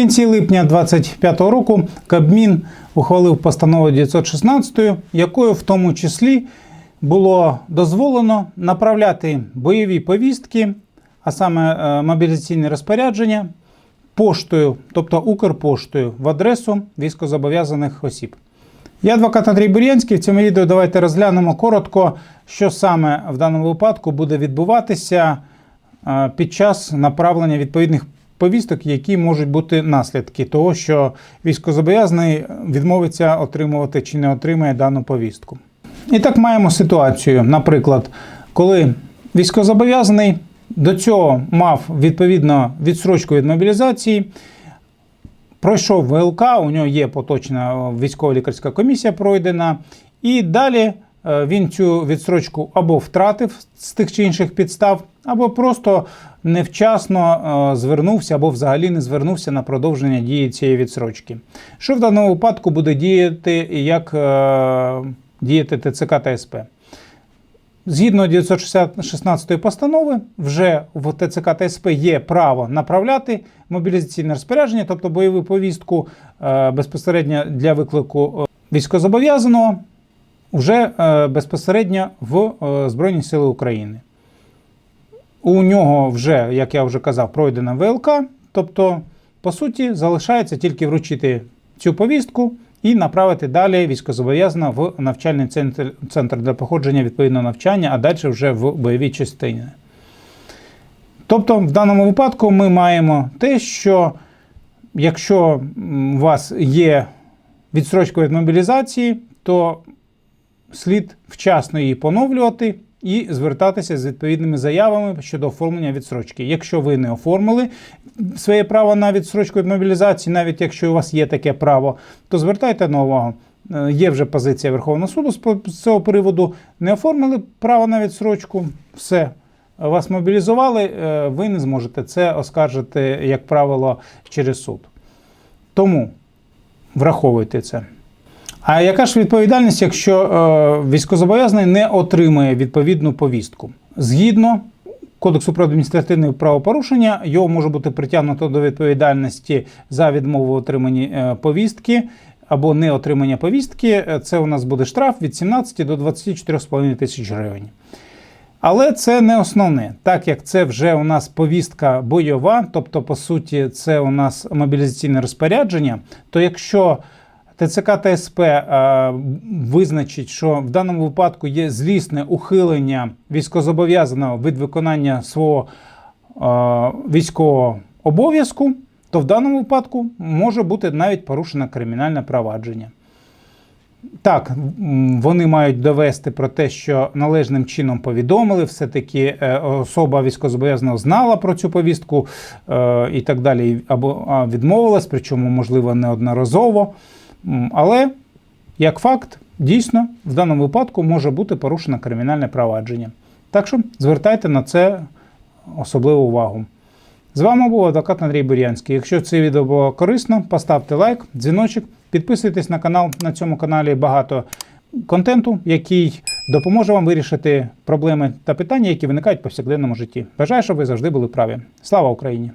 кінці липня 2025 року Кабмін ухвалив постанову 916, якою в тому числі було дозволено направляти бойові повістки, а саме е, мобілізаційне розпорядження, поштою, тобто Укрпоштою, в адресу військозобов'язаних осіб. Я адвокат Андрій Бур'янський. В цьому відео давайте розглянемо коротко, що саме в даному випадку буде відбуватися е, під час направлення відповідних повісток, які можуть бути наслідки того, що військозобов'язаний відмовиться отримувати чи не отримає дану повістку. І так маємо ситуацію, наприклад, коли військозобов'язаний до цього мав відповідно відсрочку від мобілізації. Пройшов ВЛК, у нього є поточна військово-лікарська комісія пройдена, і далі він цю відстрочку або втратив з тих чи інших підстав, або просто невчасно е, звернувся, або взагалі не звернувся на продовження дії цієї відсрочки. Що в даному випадку буде діяти, як е, діяти ТЦК та СП? Згідно 916 постанови, вже в ТЦК та СП є право направляти мобілізаційне розпорядження, тобто бойову повістку е, безпосередньо для виклику е, військозобов'язаного, вже е, безпосередньо в е, Збройні Сили України. У нього вже, як я вже казав, пройдена ВЛК, тобто, по суті, залишається тільки вручити цю повістку і направити далі військозобов'язаного в навчальний центр, центр для проходження відповідного навчання, а далі вже в бойовій частині. Тобто, в даному випадку ми маємо те, що якщо у вас є відстрочка від мобілізації, то слід вчасно її поновлювати і звертатися з відповідними заявами щодо оформлення відстрочки. Якщо ви не оформили своє право на відстрочку від мобілізації, навіть якщо у вас є таке право, то звертайте на увагу. Е, Є вже позиція Верховного суду з цього приводу. Не оформили право на відстрочку, все. Вас мобілізували, е, ви не зможете це оскаржити, як правило, через суд. Тому враховуйте це. А яка ж відповідальність, якщо е, військозобов'язаний не отримає відповідну повістку? Згідно Кодексу про адміністративне правопорушення, його може бути притягнуто до відповідальності за відмову в отриманні е, повістки або не отримання повістки. Е, Це у нас буде штраф від 17 до 24,5 тисяч гривень. Але це не основне, так як це вже у нас повістка бойова, тобто, по суті, це у нас мобілізаційне розпорядження. То якщо ТЦК та СП е, визначить, що в даному випадку є злісне ухилення військозобов'язаного від виконання свого е, військового обов'язку, то в даному випадку може бути навіть порушено кримінальне провадження. Так, вони мають довести про те, що належним чином повідомили, все-таки е, особа військовозобов'язаного знала про цю повістку е, і так далі, або відмовилась, причому, можливо, неодноразово. Але, як факт, дійсно, в даному випадку може бути порушено кримінальне провадження. Так що звертайте на це особливу увагу. З вами був адвокат Андрій Бурянський. Якщо це відео було корисно, поставте лайк, дзвіночок, підписуйтесь на канал. На цьому каналі багато контенту, який допоможе вам вирішити проблеми та питання, які виникають в повсякденному житті. Бажаю, щоб ви завжди були праві. Слава Україні!